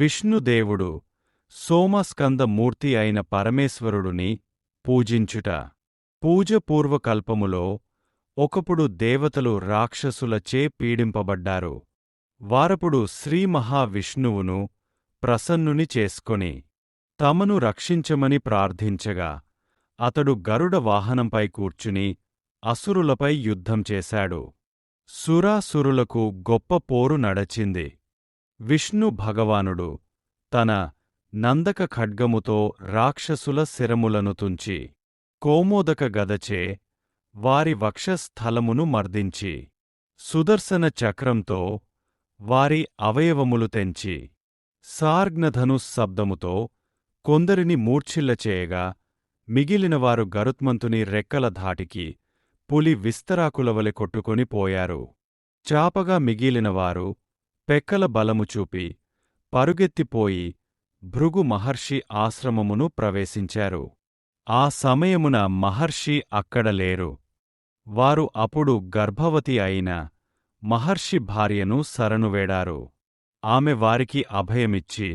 విష్ణుదేవుడు సోమస్కందమూర్తి అయిన పరమేశ్వరుడుని పూజించుట. పూజపూర్వకల్పములో ఒకప్పుడు దేవతలు రాక్షసులచే పీడింపబడ్డారు. వారపుడు శ్రీ మహావిష్ణువును ప్రసన్నుని చేసుకొని తమను రక్షించమని ప్రార్థించగా అతడు గరుడ వాహనంపై కూర్చుని అసురులపై యుద్ధం చేశాడు. సురాసురులకు గొప్ప పోరు నడచింది. విష్ణు భగవానుడు తన నందక ఖడ్గముతో రాక్షసుల శిరములను తుంచి కోమోదక గదచే వారి వక్షస్థలమును మర్దించి సుదర్శన చక్రంతో వారి అవయవములు తెంచి సార్గ్నధను శబ్దముతో కొందరిని మూర్ఛిల్లచేయగా మిగిలినవారు గరుత్మంతుని రెక్కల ధాటికి పులి విస్తరాకులవలె కొట్టుకొని పోయారు. చాపగా మిగిలినవారు పెక్కల బలము చూపి పరుగెత్తిపోయి భృగు మహర్షి ఆశ్రమమును ప్రవేశించారు. ఆ సమయమున మహర్షి అక్కడ లేరు. వారు అప్పుడు గర్భవతి అయిన మహర్షి భార్యను సరణువేడారు ఆమె వారికి అభయమిచ్చి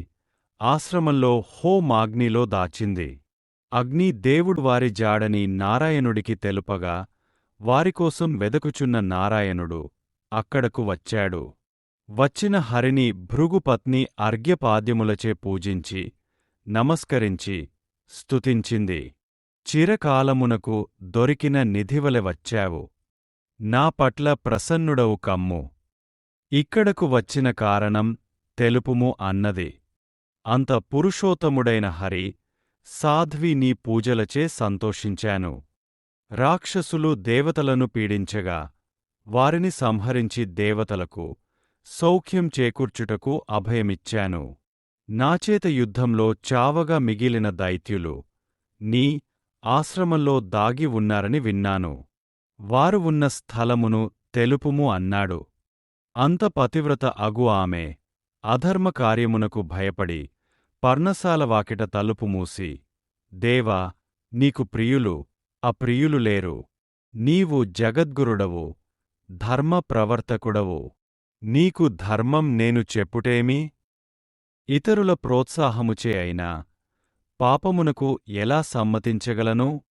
ఆశ్రమంలో హోమాగ్నిలో దాచింది. అగ్ని దేవుడు వారి జాడని నారాయణుడికి తెలుపగా వారికోసం వెదకుచున్న నారాయణుడు అక్కడకు వచ్చాడు. వచ్చిన హరిని భృగుపత్ని అర్ఘ్యపాద్యములచే పూజించి నమస్కరించి స్తుతించింది. చిరకాలమునకు దొరికిన నిధివలె వచ్చావు. నా పట్ల ప్రసన్నుడవు కమ్ము. ఇక్కడకు వచ్చిన కారణం తెలుపుము అన్నది. అంత పురుషోత్తముడైన హరి సాధ్వి నీ పూజలచే సంతోషించాను. రాక్షసులు దేవతలను పీడించగా వారిని సంహరించి దేవతలకు సౌఖ్యం చేకూర్చుటకు అభయమిచ్చాను. నాచేత యుద్ధంలో చావగా మిగిలిన దైత్యులు నీ ఆశ్రమంలో దాగి ఉన్నారని విన్నాను. వారు ఉన్న స్థలమును తెలుపుము అన్నాడు. అంత పతివ్రత అగు ఆమె. అధర్మకార్యమునకు భయపడి పర్ణశాల వాకిట తలుపు మూసి దేవా నీకు ప్రియులు అప్రియులు లేరు. నీవు జగద్గురుడవు ధర్మ ప్రవర్తకుడవు నీకు ధర్మం నేను చెప్పుటేమి? ఇతరుల ప్రోత్సాహముచే అయినా పాపమునకు ఎలా సమ్మతించగలను?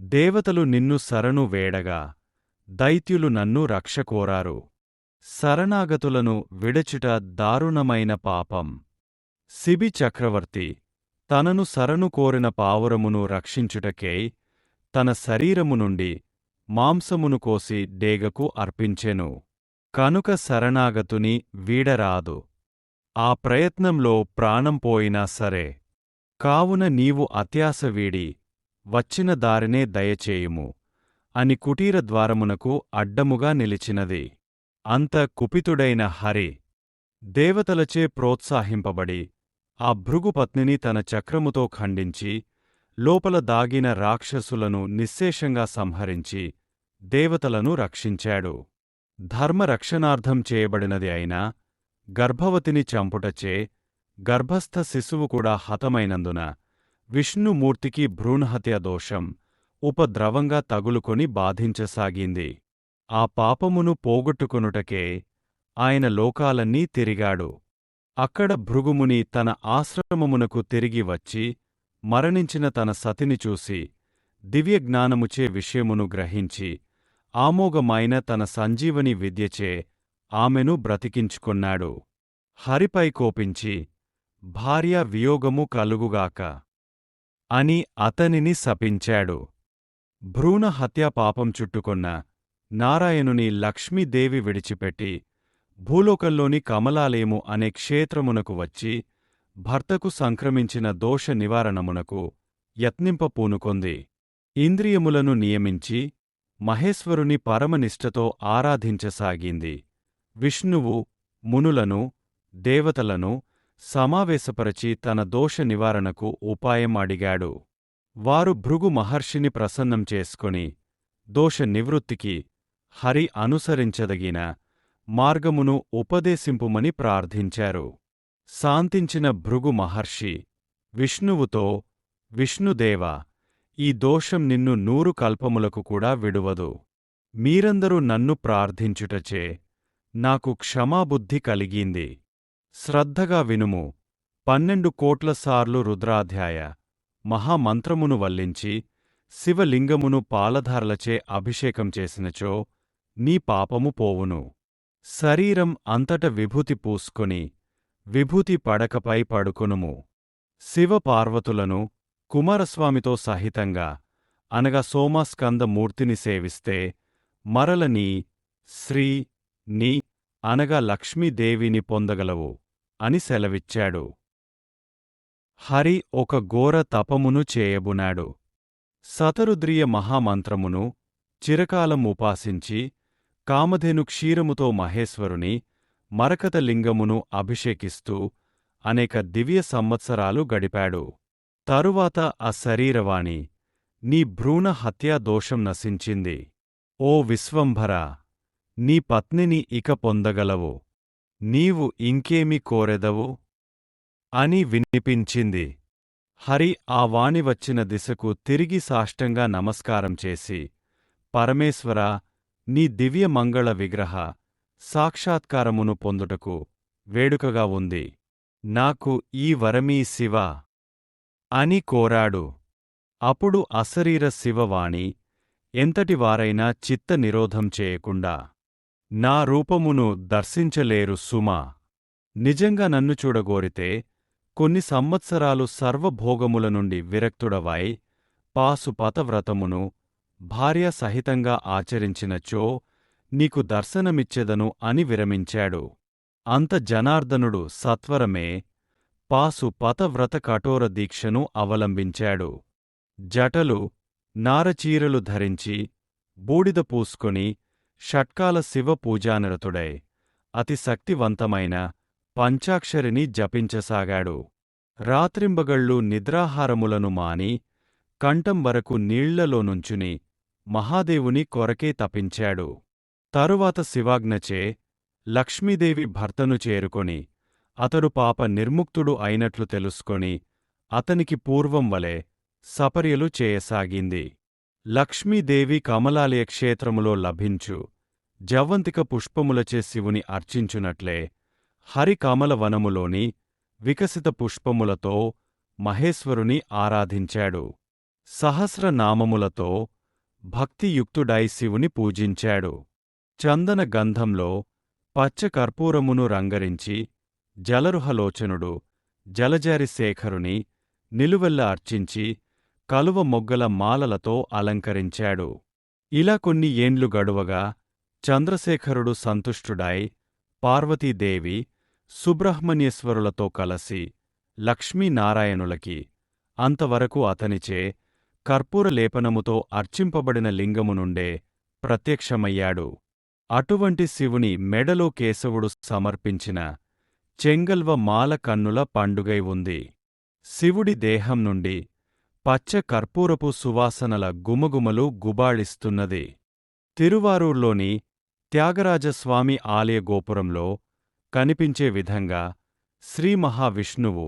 దేవతలు నిన్ను శరణు వేడగా దైత్యులు నన్ను రక్షకోరారు. శరణాగతులను విడచుట దారుణమైన పాపం. శిబి చక్రవర్తి తనను శరణు కోరిన పావురమును రక్షించుటకై తన శరీరము నుండి మాంసమును కోసి డేగకు అర్పించెను. కనుక శరణాగతుని వీడరాదు. ఆ ప్రయత్నంలో ప్రాణం పోయినా సరే. కావున నీవు అత్యాస వీడి వచ్చిన దారినే దయచేయుము. అని కుటీర ద్వారమునకు అడ్డముగా నిలిచినది. అంత కుపితుడైన హరి. దేవతలచే ప్రోత్సాహింపబడి. ఆ భృగుపత్నిని తన చక్రముతో ఖండించి. లోపల దాగిన రాక్షసులను నిశ్శేషంగా సంహరించి. దేవతలను రక్షించాడు. ధర్మరక్షణార్థం చేయబడినది అయినా గర్భవతిని చంపుటచే గర్భస్థ శిశువు కూడా హతమైనందున విష్ణుమూర్తికి భ్రూణహత్య దోషం ఉపద్రవంగా తగులుకొని బాధించసాగింది. ఆ పాపమును పోగొట్టుకొనుటకే ఆయన లోకాలన్నీ తిరిగాడు. అక్కడ భృగుముని తన ఆశ్రమమునకు తిరిగి వచ్చి మరణించిన తన సతిని చూసి దివ్యజ్ఞానముచే విషయమును గ్రహించి ఆమోగమైన తన సంజీవని విద్యచే ఆమెను బ్రతికించుకొన్నాడు. హరిపై కోపించి భార్య వియోగము కలుగుగాక అని అతనిని శపించాడు. భ్రూణ హత్యా పాపం చుట్టుకొన్న నారాయణుని లక్ష్మీదేవి విడిచిపెట్టి భూలోకంలోని కమలాలయము అనే క్షేత్రమునకు వచ్చి భర్తకు సంక్రమించిన దోష నివారణమునకు యత్నింప పూనుకొంది. ఇంద్రియములను నియమించి మహేశ్వరుని పరమనిష్టతో ఆరాధించసాగింది. విష్ణువు మునులను దేవతలను సమావేశపరచి తన దోష నివారణకు ఉపాయం అడిగాడు వారు భృగు మహర్షిని ప్రసన్నం చేసుకొని దోష నివృత్తికి హరి అనుసరించదగిన మార్గమును ఉపదేశింపుమని ప్రార్థించారు. శాంతించిన భృగు మహర్షి విష్ణువుతో విష్ణుదేవా ఈ దోషం నిన్ను నూరు కల్పములకు కూడా విడువదు. మీరందరూ నన్ను ప్రార్థించుటచే నాకు క్షమాబుద్ధి కలిగింది. శ్రద్ధగా వినుము. పన్నెండు కోట్ల సార్లు రుద్రాధ్యాయ మహామంత్రమును వల్లించి శివలింగమును పాలధారలచే అభిషేకం చేసినచో నీ పాపము పోవును. శరీరం అంతట విభూతి పూసుకొని విభూతి పడకపై పడుకొనుము. శివపార్వతులను కుమారస్వామితో సహితంగా అనగా సోమాస్కంద మూర్తిని సేవిస్తే మరల నీ శ్రీ ని అనగా లక్ష్మీదేవిని పొందగలవు అని సెలవిచ్చాడు. హరి ఒక ఘోర తపమును చేయబునాడు. సతరుద్రియ మహామంత్రమును చిరకాలం ఉపాసించి కామధేను క్షీరముతో మహేశ్వరుని మరకతలింగమును అభిషేకిస్తూ అనేక దివ్య సంవత్సరాలు గడిపాడు. తరువాత ఆ శరీరవాణి నీ భ్రూణ హత్యా దోషం నశించింది. ఓ విశ్వంభరా నీ పత్నిని ఇక పొందగలవు. నీవు ఇంకేమి కోరెదవు? అని వినిపించింది. హరి ఆ వాణి వచ్చిన దిశకు తిరిగి సాష్టంగా నమస్కారం చేసి పరమేశ్వరా నీ దివ్య మంగళ విగ్రహ సాక్షాత్కారమును పొందుటకు వేడుకగా ఉంది. నాకు ఈ వరమీ శివ. అని కోరాడు. అప్పుడు అశరీర శివవాణి ఎంతటివారైనా చిత్త నిరోధం చేయకుండా నా రూపమును దర్శించలేరు సుమా. నిజంగా నన్ను చూడగోరితే కొన్ని సంవత్సరాలు సర్వభోగముల నుండి విరక్తుడవై పాసుపతవ్రతమును భార్య సహితంగా ఆచరించినచో నీకు దర్శనమిచ్చెదను అని విరమించాడు. అంత జనార్దనుడు సత్వరమే పాసు పతవ్రత కఠోర దీక్షను అవలంబించాడు. జటలు నారచీరలు ధరించి బూడిద పూసుకుని షట్కాల శివ పూజానిరతుడై అతి శక్తివంతమైన పంచాక్షరిని జపించసాగాడు. రాత్రింబగళ్ళు నిద్రాహారములను మాని కంఠం వరకు నీళ్ళలోనుంచుని మహాదేవుని కొరకే తపించాడు. తరువాత శివాజ్ఞచే లక్ష్మీదేవి భర్తను చేరుకొని అతడు పాప నిర్ముక్తుడు అయినట్లు తెలుసుకొని అతనికి పూర్వం వలె సపర్యలు చేయసాగింది. లక్ష్మీదేవి కమలాలయ క్షేత్రములో లభించు జవ్వంతిక పుష్పములచే శివుని అర్చించునట్లే హరికమలవనములోని వికసిత పుష్పములతో మహేశ్వరుని ఆరాధించాడు. సహస్రనామములతో భక్తియుక్తుడై శివుని పూజించాడు. చందన గంధంలో పచ్చకర్పూరమును రంగరించి జలరుహలోచనుడు జలజారి శేఖరుని నిలువెల్ల అర్చించి కలువ మొగ్గల మాలలతో అలంకరించాడు. ఇలా కొన్ని ఏండ్లు గడువగా చంద్రశేఖరుడు సంతుష్టుడై పార్వతీదేవి సుబ్రహ్మణ్యేశ్వరులతో కలసి లక్ష్మీనారాయణులకి అంతవరకు అతనిచే కర్పూరలేపనముతో అర్చింపబడిన లింగము నుండే ప్రత్యక్షమయ్యాడు. అటువంటి శివుని మెడలో కేశవుడు సమర్పించిన చెంగల్వ మాల కన్నుల పండుగై ఉంది. శివుడి దేహం నుండి పచ్చ కర్పూరపు సువాసనల గుమగుమలు గుబాళిస్తున్నది. తిరువారూర్లోని త్యాగరాజస్వామి ఆలయ గోపురంలో కనిపించే విధంగా శ్రీ మహావిష్ణువు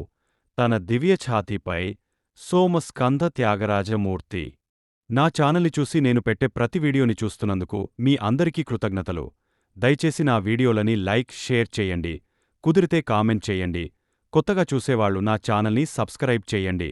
తన దివ్యఛాతీపై సోమస్కంద త్యాగరాజమూర్తి. నా ఛానల్ని చూసి నేను పెట్టే ప్రతి వీడియోని చూస్తున్నందుకు మీ అందరికీ కృతజ్ఞతలు. దయచేసి నా వీడియోలని లైక్ షేర్ చేయండి. కుదిరితే కామెంట్ చేయండి. కొత్తగా చూసేవాళ్ళు నా ఛానల్ని సబ్స్క్రైబ్ చేయండి.